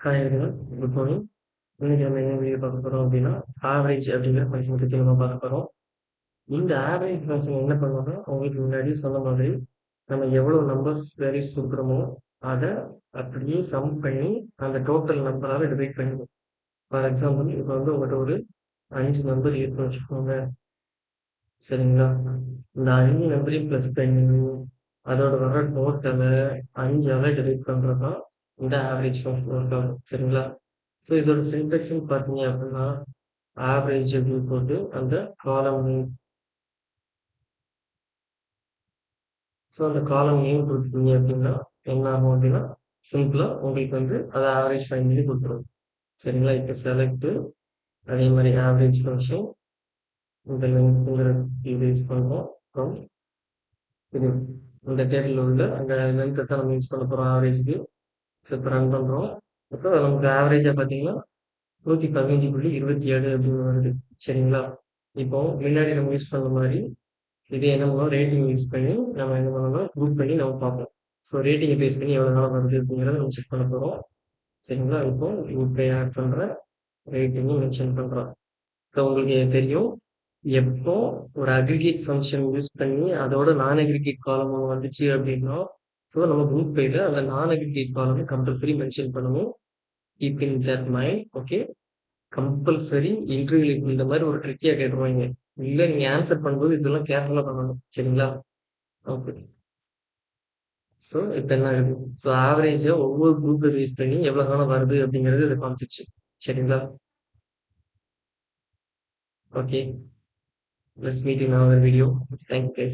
Hi good morning. இன்னைக்கு நம்ம என்ன வீடியோ பார்க்க போறோம் அப்படின்னா ஆவரேஜ் அப்படிங்கிற ஃபங்க்ஷன் பற்றி நம்ம பார்க்க போறோம். இந்த ஆவரேஜ் ஃபங்க்ஷன் என்ன பண்ணுவோம்னா உங்களுக்கு முன்னாடி சொன்ன மாதிரி நம்ம எவ்வளோ நம்பர்ஸ் வேல்யூஸ் கொடுக்குறோமோ அதை அப்படியே சம் பண்ணி அந்த டோட்டல் நம்பரால் டிவைட் பண்ணிடுவோம். ஃபார் எக்ஸாம்பிள் இப்போ வந்து உங்கள்கிட்ட ஒரு அஞ்சு நம்பர் இருக்குன்னு வச்சுக்கோங்க. சரிங்களா? இந்த அஞ்சு நம்பரையும் ப்ளஸ் பண்ணி அதோட வர டோட்டலை அஞ்சால டிவைட் பண்ணுறது தான் இந்த ஆவரேஜ் ஃபங்க்ஷன் ஒர்க் சரிங்களா? ஸோ இதோட சின்டெக்ஸ்ன்னு பார்த்தீங்க அப்படின்னா ஆவரேஜ் அப்படின்னு போட்டு அந்த காலம் நேம் ஸோ அந்த காலம் நேம் கொடுத்துட்டீங்க அப்படின்னா என்ன ஆகும் அப்படின்னா சிம்பிளாக உங்களுக்கு வந்து அதை ஆவரேஜ் ஃபைன் பண்ணி கொடுத்துரும். சரிங்களா? இப்போ செலக்ட் அதே மாதிரி ஆவரேஜ் ஃபங்க்ஷன் இந்த லென்த்துங்கிற இது யூஸ் பண்ணுறோம் அப்புறம் இது இந்த டேபிள் உள்ள அந்த லென்த்தை தான் நம்ம யூஸ் பண்ண போகிறோம் ஆவரேஜ்க்கு ஸோ இப்போ ரன் பண்ணுறோம் ஸோ நமக்கு ஆவரேஜாக பார்த்தீங்கன்னா நூற்றி பதினஞ்சு புள்ளி இருபத்தி ஏழு அப்படின்னு வருது. சரிங்களா? இப்போ முன்னாடி நம்ம யூஸ் பண்ண மாதிரி இது என்ன பண்ணுவோம்? ரேட்டிங் யூஸ் பண்ணி நம்ம என்ன பண்ணணும் குரூப் பண்ணி நம்ம பார்ப்போம். ஸோ ரேட்டிங்கை பேஸ் பண்ணி எவ்வளோ நாள் வருது அப்படிங்கிறத நம்ம செக் பண்ண போகிறோம் சரிங்களா? இப்போ குரூப்பை ஆட் பண்ணுற ரேட்டிங்கும் மென்ஷன் பண்ணுறோம் ஸோ உங்களுக்கு தெரியும் எப்போ ஒரு அக்ரிகேட் ஃபங்க்ஷன் யூஸ் பண்ணி அதோட நான் அக்ரிகேட் காலம் வந்துச்சு அப்படின்னா ஸோ நம்ம குரூப் பேல அந்த நான் அக்ரிகேட் காலம் கம்பல்சரி மென்ஷன் பண்ணணும். Keep in that mind okay compulsory interview இந்த மாதிரி ஒரு ட்ரிக்கியாக கேட்டுருவாங்க இல்லை நீங்கள் ஆன்சர் பண்ணும்போது இதெல்லாம் கேர்ஃபுல்லாக பண்ணணும் சரிங்களா? ஓகே ஸோ இப்போ என்ன ஆகுது? ஸோ ஆவரேஜாக ஒவ்வொரு குரூப்பை யூஸ் பண்ணி எவ்வளோ காலம் வருது அப்படிங்கிறது இதை காமிச்சிச்சு சரிங்களா? Okay let's meet in another video. Thank you